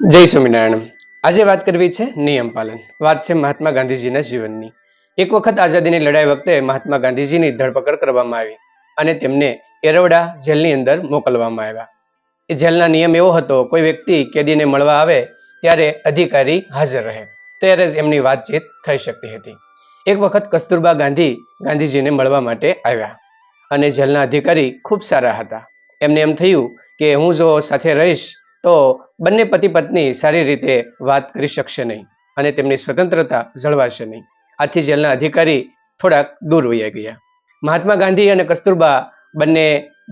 જય સ્વામિનારાયણ. આજે વાત કરવી છે નિયમ પાલન. વાત છે મહાત્મા ગાંધીજીના જીવનની. એક વખત આઝાદીની લડાઈ વખતે મહાત્મા ગાંધીજીની ધરપકડ કરવામાં આવી અને તેમને એરવડા જેલની અંદર મોકલવામાં આવ્યા. એ જેલના નિયમ એવો હતો, કોઈ વ્યક્તિ કેદીને મળવા આવે ત્યારે અધિકારી હાજર રહે. ત્યારે જ એમની વાતચીત થઈ શકતી હતી. એક વખત કસ્તુરબા ગાંધી ગાંધીજીને મળવા માટે આવ્યા અને જેલના અધિકારી ખૂબ સારા હતા. એમને એમ થયું કે હું જો સાથે રહીશ તો બંને પતિ પત્ની સારી રીતે વાત કરી શકશે નહીં અને તેમની સ્વતંત્રતા જળવાશે નહીં. આથી જેલના અધિકારી થોડાક દૂર વયા ગયા. મહાત્મા ગાંધી અને કસ્તુરબા બંને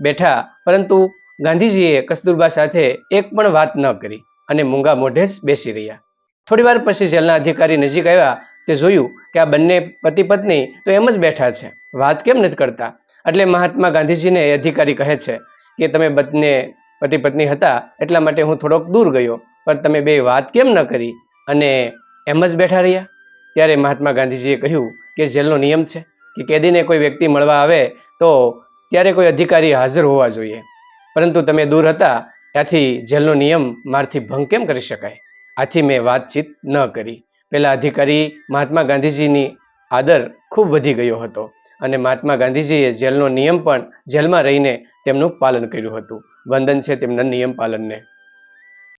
બેઠા, પરંતુ ગાંધીજીએ કસ્તુરબા સાથે એક પણ વાત ન કરી અને મૂંગા મોઢે જ બેસી રહ્યા. થોડી વાર પછી જેલના અધિકારી નજીક આવ્યા, તે જોયું કે આ બંને પતિ પત્ની તો એમ જ બેઠા છે. વાત કેમ નથી કરતા? એટલે મહાત્મા ગાંધીજીને અધિકારી કહે છે કે, તમે બંને પતિ પત્ની હતા, એટલા માટે હું થોડોક દૂર ગયો. પણ તમે બે વાત કેમ ન કરી? અને એમ જ બેઠા રહ્યા? ત્યારે મહાત્મા ગાંધીજીએ કહ્યું કે જેલનો નિયમ છે કે કેદીને કોઈ વ્યક્તિ મળવા આવે તો ત્યારે કોઈ અધિકારી હાજર હોવા જોઈએ. પરંતુ તમે દૂર હતા, ત્યાંથી જેલનો નિયમ મારથી ભંગ કેમ કરી શકાય? આથી મેં વાતચીત ન કરી. પહેલા અધિકારી મહાત્મા ગાંધીજીની આદર ખૂબ વધી ગયો હતો અને મહાત્મા ગાંધીજીએ જેલનો નિયમ પણ જેલમાં રહીને તેમનું પાલન કર્યું હતું. વંદન છે તેમના નિયમ પાલનને.